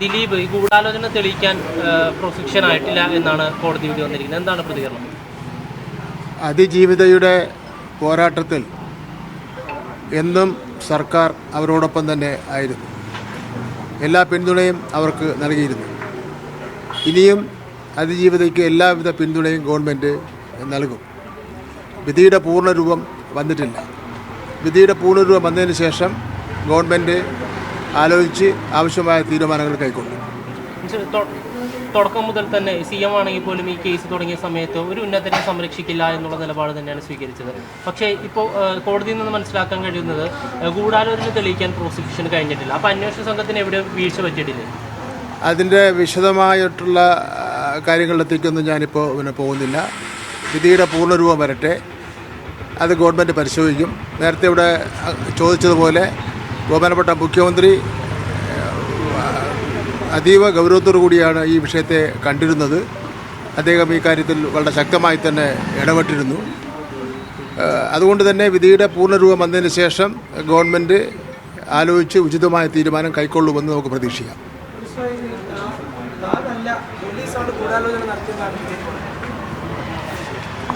ദിലീപ് ഈ ഗൂഢാലോചന തെളിയിക്കാൻ പ്രൊസിക്ഷൻ ആയിട്ടില്ല എന്നാണ് കോടതി വിധി വന്നിരിക്കുന്നത്. എന്താണ് പ്രതികരണം? അതിജീവിതയുടെ പോരാട്ടത്തിൽ എന്നും സർക്കാർ അവരോടൊപ്പം തന്നെ ആയിരുന്നു. എല്ലാ പിന്തുണയും അവർക്ക് നൽകിയിരുന്നു. ഇനിയും അതിജീവിതയ്ക്ക് എല്ലാവിധ പിന്തുണയും ഗവൺമെന്റ് നൽകും. വിധിയുടെ പൂർണരൂപം വന്നിട്ടില്ല. വിധിയുടെ പൂർണരൂപം വന്നതിന് ശേഷം ഗവൺമെന്റ് ആലോചിച്ച് ആവശ്യമായ തീരുമാനങ്ങൾ കൈക്കൊള്ളും തുടക്കം മുതൽ തന്നെ സി എം ആണെങ്കിൽ പോലും ഈ കേസ് തുടങ്ങിയ സമയത്ത് ഒരു ഉന്നതനെ സംരക്ഷിക്കില്ല എന്നുള്ള നിലപാട് തന്നെയാണ് സ്വീകരിച്ചത്. പക്ഷേ ഇപ്പോൾ കോടതിയിൽ നിന്ന് മനസ്സിലാക്കാൻ കഴിയുന്നത് ഗൂഢാലോചന തെളിയിക്കാൻ പ്രോസിക്യൂഷൻ കഴിഞ്ഞിട്ടില്ല. അപ്പോൾ അന്വേഷണ സംഘത്തിന് എവിടെ വീഴ്ച പറ്റിയിട്ടില്ലേ? അതിന്റെ വിശദമായിട്ടുള്ള കാര്യങ്ങളിലെത്തേക്കൊന്നും ഞാനിപ്പോൾ പിന്നെ പോകുന്നില്ല. വിധിയുടെ പൂർണരൂപം വരട്ടെ. അത് ഗവൺമെന്റ് പരിശോധിക്കും. നേരത്തെ ഇവിടെ ചോദിച്ചതുപോലെ ബഹുമാനപ്പെട്ട മുഖ്യമന്ത്രി അതീവ ഗൗരവത്തോടു കൂടിയാണ് ഈ വിഷയത്തെ കണ്ടിരുന്നത്. അദ്ദേഹം ഈ കാര്യത്തിൽ വളരെ ശക്തമായി തന്നെ ഇടപെട്ടിരുന്നു. അതുകൊണ്ട് തന്നെ വിധിയുടെ പൂർണരൂപം വന്നതിന് ശേഷം ഗവൺമെന്റ് ആലോചിച്ച് ഉചിതമായ തീരുമാനം കൈക്കൊള്ളുമെന്ന് നമുക്ക് പ്രതീക്ഷിക്കാം.